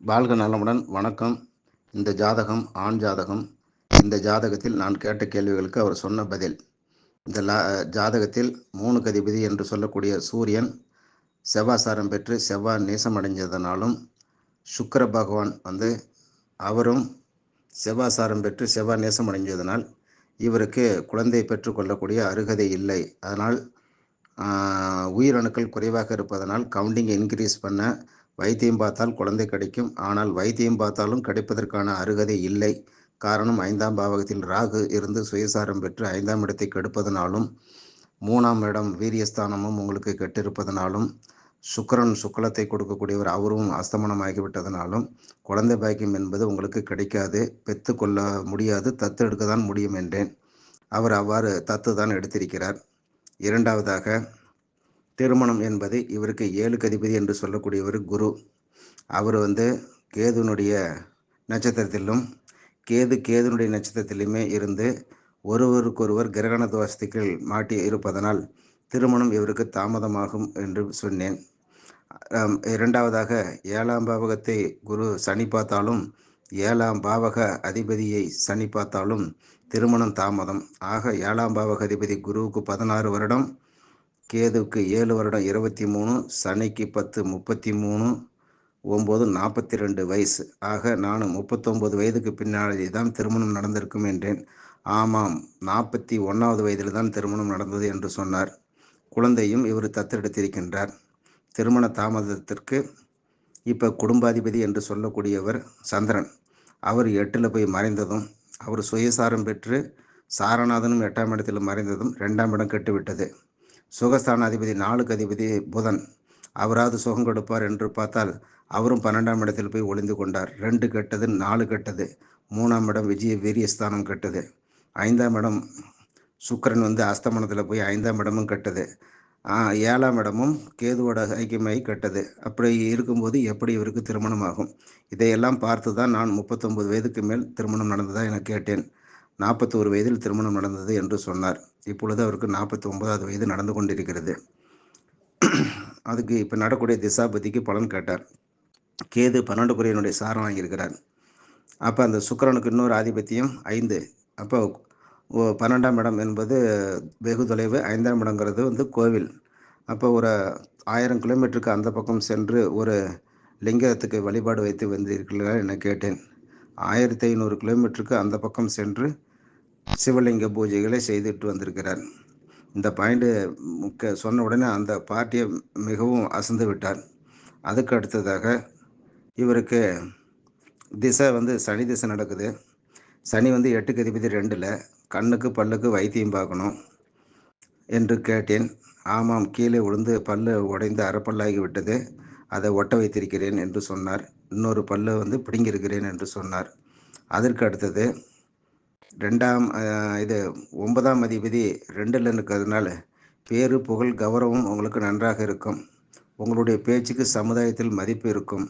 வாழ்க நலமுடன். வணக்கம். இந்த ஜாதகம் ஆண் ஜாதகம். இந்த ஜாதகத்தில் நான் கேட்ட கேள்விகளுக்கு அவர் சொன்ன பதில். இந்த லா ஜாதகத்தில் மூணு கதிபதி என்று சொல்லக்கூடிய சூரியன் செவ்வாசாரம் பெற்று செவ்வாய் நேசமடைஞ்சதனாலும் சுக்கர பகவான் வந்து அவரும் செவ்வாசாரம் பெற்று செவ்வாய் நேசமடைஞ்சதனால் இவருக்கு குழந்தை பெற்றுக்கொள்ளக்கூடிய அருகதை இல்லை. அதனால் உயிரணுக்கள் குறைவாக இருப்பதனால் கவுண்டிங் இன்க்ரீஸ் பண்ண வைத்தியம் பார்த்தால் குழந்தை கிடைக்கும். ஆனால் வைத்தியம் பார்த்தாலும் கிடைப்பதற்கான அருகதை இல்லை. காரணம் ஐந்தாம் பாவகத்தில் ராகு இருந்து சுயசாரம் பெற்று ஐந்தாம் இடத்தை கெடுப்பதனாலும் மூணாம் இடம் வீரியஸ்தானமும் உங்களுக்கு கெட்டிருப்பதனாலும் சுக்கரன் சுக்கலத்தை கொடுக்கக்கூடியவர் அவரும் அஸ்தமனமாகிவிட்டதனாலும் குழந்தை பாக்கியம் என்பது உங்களுக்கு கிடைக்காது. பெத்து கொள்ள முடியாது. தத்து எடுக்க தான் முடியும் என்றேன். அவர் அவ்வாறு தத்து தான் எடுத்திருக்கிறார். இரண்டாவதாக திருமணம் என்பது இவருக்கு ஏழு கதிபதி என்று சொல்லக்கூடியவர் குரு. அவர் வந்து கேதுனுடைய நட்சத்திரத்திலும் கேது கேதுனுடைய நட்சத்திரத்திலுமே இருந்து ஒருவருக்கொருவர் கிரகண தோஷத்துக்கள் மாட்டி இருப்பதனால் திருமணம் இவருக்கு தாமதமாகும் என்று சொன்னேன். இரண்டாவதாக ஏழாம் பாவகத்தை குரு சனி பார்த்தாலும் ஏழாம் பாவக அதிபதியை சனி பார்த்தாலும் திருமணம் தாமதம். ஆக ஏழாம் பாவக அதிபதி குருவுக்கு பதினாறு வருடம் கேதுவுக்கு ஏழு வருடம் இருபத்தி மூணு சனிக்கு பத்து முப்பத்தி மூணு ஒம்பது நாற்பத்தி ரெண்டு வயசு. ஆக நான் முப்பத்தொம்பது வயதுக்கு பின்னாடி தான் திருமணம் நடந்திருக்கும் என்றேன். ஆமாம் நாற்பத்தி ஒன்றாவது வயதில் தான் திருமணம் நடந்தது என்று சொன்னார். குழந்தையும் இவர் தத்தெடுத்திருக்கின்றார். திருமண தாமதத்திற்கு இப்போ குடும்பாதிபதி என்று சொல்லக்கூடியவர் சந்திரன். அவர் எட்டில் போய் மறைந்ததும் அவர் சுயசாரம் பெற்று சாரநாதனும் எட்டாம் இடத்தில் மறைந்ததும் ரெண்டாம் இடம் கெட்டுவிட்டது. சுகஸ்தானாதிபதி நாலுக்கு அதிபதி புதன். அவராவது சுகம் கொடுப்பார் என்று பார்த்தால் அவரும் பன்னெண்டாம் இடத்தில் போய் ஒளிந்து கொண்டார். ரெண்டு கெட்டது நாலு கெட்டது. மூணாம் இடம் விஜய வீரியஸ்தானம் கெட்டது. ஐந்தாம் இடம் சுக்கரன் வந்து அஸ்தமனத்தில் போய் ஐந்தாம் இடமும் கெட்டது. ஏழாம் இடமும் கேதுவோட ஐக்கியமாகி கெட்டது. அப்படி இருக்கும்போது எப்படி இவருக்கு திருமணம் ஆகும் இதையெல்லாம் பார்த்து தான் நான் முப்பத்தொம்பது வயதுக்கு மேல் திருமணம் நடந்ததாக என கேட்டேன். நாற்பத்தோரு வயதில் திருமணம் நடந்தது என்று சொன்னார். இப்பொழுது அவருக்கு நாற்பத்தி ஒன்பதாவது வயது நடந்து கொண்டிருக்கிறது. அதுக்கு இப்போ நடக்கூடிய திசாபதிக்கு பலன் கேட்டார். கேது பன்னெண்டு குறையினுடைய சாரம் வாங்கியிருக்கிறார். அப்போ அந்த சுக்கரனுக்கு இன்னொரு ஆதிபத்தியம் ஐந்து. அப்போ ஓ- பன்னெண்டாம் இடம் என்பது வெகு தொலைவு ஐந்தாம் இடங்கிறது வந்து கோவில். அப்போ ஒரு ஆயிரம் கிலோமீட்டருக்கு அந்த பக்கம் சென்று ஒரு லிங்கத்துக்கு வழிபாடு வைத்து வந்திருக்கிறீர்களா என கேட்டேன். ஆயிரத்தி ஐநூறு கிலோமீட்டருக்கு அந்த பக்கம் சென்று சிவலிங்க பூஜைகளை செய்துட்டு வந்திருக்கிறார். இந்த பாயிண்ட்டு முக்க சொன்ன உடனே அந்த பார்ட்டியை மிகவும் அசந்து விட்டார். அதுக்கு அடுத்ததாக இவருக்கு திசை வந்து சனி திசை நடக்குது. சனி வந்து எட்டுக்கு அதிபதி ரெண்டில் கண்ணுக்கு பல்லுக்கு வைத்தியம் பார்க்கணும் என்று கேட்டேன். ஆமாம் கீழே விழுந்து பல்லு உடைந்து அறப்பல்லாகி விட்டது. அதை ஒட்ட வைத்திருக்கிறேன் என்று சொன்னார். இன்னொரு பல்லு வந்து பிடுங்கியிருக்கிறேன் என்று சொன்னார். அதற்கு அடுத்தது ரெண்டாம் இது ஒன்பதாம் அதிபதி ரெண்டில் இருக்கிறதுனால பேரு புகழ் கௌரவம் உங்களுக்கு நன்றாக இருக்கும். உங்களுடைய பேச்சுக்கு சமுதாயத்தில் மதிப்பு இருக்கும்.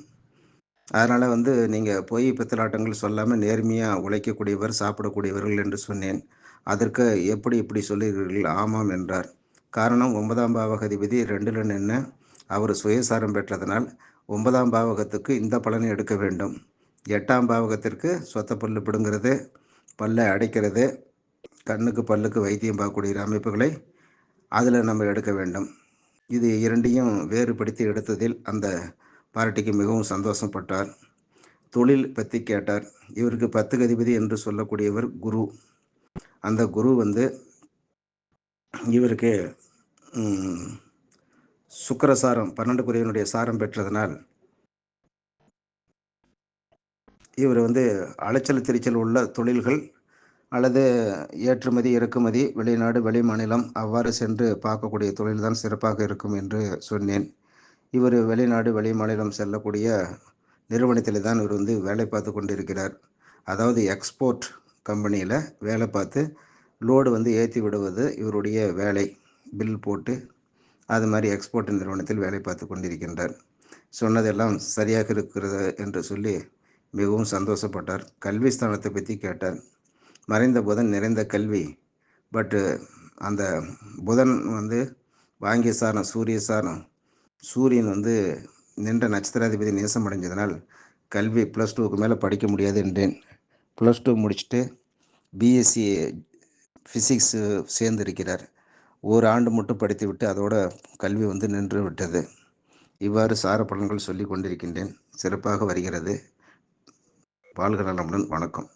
அதனால் வந்து நீங்கள் பொய் பித்தலாட்டங்கள் சொல்லாமல் நேர்மையாக உழைக்கக்கூடியவர் சாப்பிடக்கூடியவர்கள் என்று சொன்னேன். அதற்கு எப்படி இப்படி சொல்லுகிறீர்கள் ஆமாம் என்றார். காரணம் ஒன்பதாம் பாவகதிபதி ரெண்டில் நின்று அவர் சுயசாரம் பெற்றதனால் ஒன்பதாம் பாவகத்துக்கு இந்த பலனை எடுக்க வேண்டும். எட்டாம் பாவகத்திற்கு சொத்த பல்லு பிடுங்கிறது. பல்லை அடைக்கிறது கண்ணுக்கு பல்லுக்கு வைத்தியம் பார்க்கக்கூடிய அமைப்புகளை அதில் நம்ம எடுக்க வேண்டும். இது இரண்டையும் வேறுபடுத்தி எடுத்ததில் அந்த பார்ட்டிக்கு மிகவும் சந்தோஷப்பட்டார். தொழில் பற்றி கேட்டார். இவருக்கு பத்து கதிபதி என்று சொல்லக்கூடியவர் குரு. அந்த குரு வந்து இவருக்கு சுக்கரசாரம் சுக்கிரசாரம் பன்னெண்டு குறையினுடைய சாரம் பெற்றதனால் இவர் வந்து அலைச்சல் திரிச்சல் உள்ள தொழில்கள் அல்லது ஏற்றுமதி இறக்குமதி வெளிநாடு வெளி மாநிலம் அவ்வாறு சென்று பார்க்கக்கூடிய தொழில்தான் சிறப்பாக இருக்கும் என்று சொன்னேன். இவர் வெளிநாடு வெளி மாநிலம் செல்லக்கூடிய நிறுவனத்தில் தான் இவர் வந்து வேலை பார்த்து கொண்டிருக்கிறார். அதாவது எக்ஸ்போர்ட் கம்பெனியில் வேலை பார்த்து லோடு வந்து ஏற்றி விடுவது இவருடைய வேலை. பில் போட்டு அது மாதிரி எக்ஸ்போர்ட் நிறுவனத்தில் வேலை பார்த்து கொண்டிருக்கின்றார். சொன்னதெல்லாம் சரியாக இருக்கிறது என்று சொல்லி மிகவும் சந்தோஷப்பட்டார். கல்வி ஸ்தானத்தை பற்றி கேட்டார். மறைந்த புதன் நிறைந்த கல்வி. பட்டு அந்த புதன் வந்து வாங்கிய சாரம் சூரிய சாரம். சூரியன் வந்து நின்ற நட்சத்திராதிபதி நேசம் அடைஞ்சதனால் கல்வி ப்ளஸ் டூவுக்கு மேலே படிக்க முடியாது என்றேன். ப்ளஸ் டூ முடிச்சுட்டு பிஎஸ்சி ஃபிசிக்ஸு சேர்ந்திருக்கிறார். ஒரு ஆண்டு மட்டும் படித்துவிட்டு அதோட கல்வி வந்து நின்று விட்டது. இவ்வாறு சார பலன்கள் சொல்லி கொண்டிருக்கின்றேன். சிறப்பாக வருகிறது. வாழ்க நலமுடன் வணக்கம்.